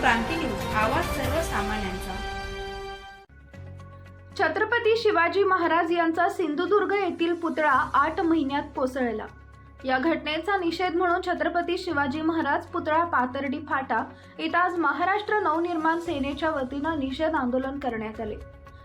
क्रांती news आवाज सर्वसामान्यांचा. छत्रपती शिवाजी महाराज यांचा सिंधुदुर्ग येथील पुतळा आठ महिन्यात कोसळला. या घटनेचा निषेध म्हणून छत्रपती शिवाजी महाराज पुतळा पातर्डी फाटा इथं आज महाराष्ट्र नवनिर्माण सेनेच्या वतीनं निषेध आंदोलन करण्यात आले.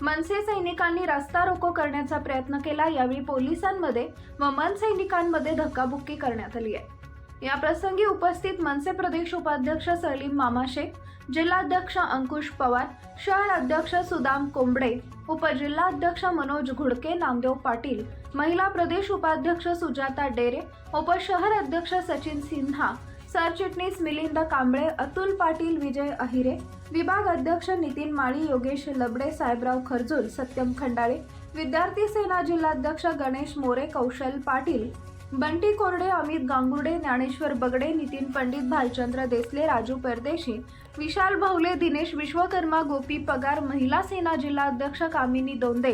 मनसे सैनिकांनी रस्ता रोको करण्याचा प्रयत्न केला यावेळी पोलिसांमध्ये व मन सैनिकांमध्ये धक्काबुक्की करण्यात आली आहे. या प्रसंगी उपस्थित मनसे प्रदेश उपाध्यक्ष सलीम मामा शेख जिल्हाध्यक्ष अंकुश पवार शहर अध्यक्ष सुदाम कोंबडे उपजिल्हाध्यक्ष मनोज घुडके नामदेव पाटील महिला प्रदेश उपाध्यक्ष सुजाता डेरे उपशहर अध्यक्ष सचिन सिन्हा सरचिटणीस मिलिंद कांबळे अतुल पाटील विजय अहिरे विभाग अध्यक्ष नितीन माळी योगेश लबडे साहेबराव खरजूल सत्यम खंडाळे विद्यार्थी सेना जिल्हाध्यक्ष गणेश मोरे कौशल पाटील बंटी कोरडे अमित गांगुर्डे ज्ञानेश्वर बगडे नितीन पंडित भालचंद्र देसले राजू परदेशी विशाल भावले दिनेश विश्वकर्मा गोपी पगार महिला सेना जिल्हाध्यक्ष कामिनी दोंदे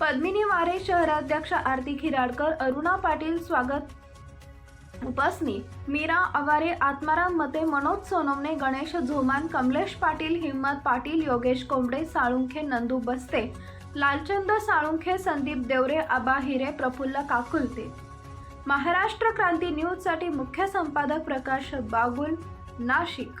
पद्मिनी वारे शहराध्यक्ष आरती खिराडकर अरुणा पाटील स्वागत उपासनी मीरा आवारे आत्माराम मते मनोज सोनमने गणेश झोमान कमलेश पाटील हिम्मत पाटील योगेश कोंबडे साळुंखे नंदू बस्ते लालचंद साळुंखे संदीप देवरे आबा हिरे प्रफुल्ल काकुलते. महाराष्ट्र क्रांती न्यूजसाठी मुख्य संपादक प्रकाश बागुल नाशिक.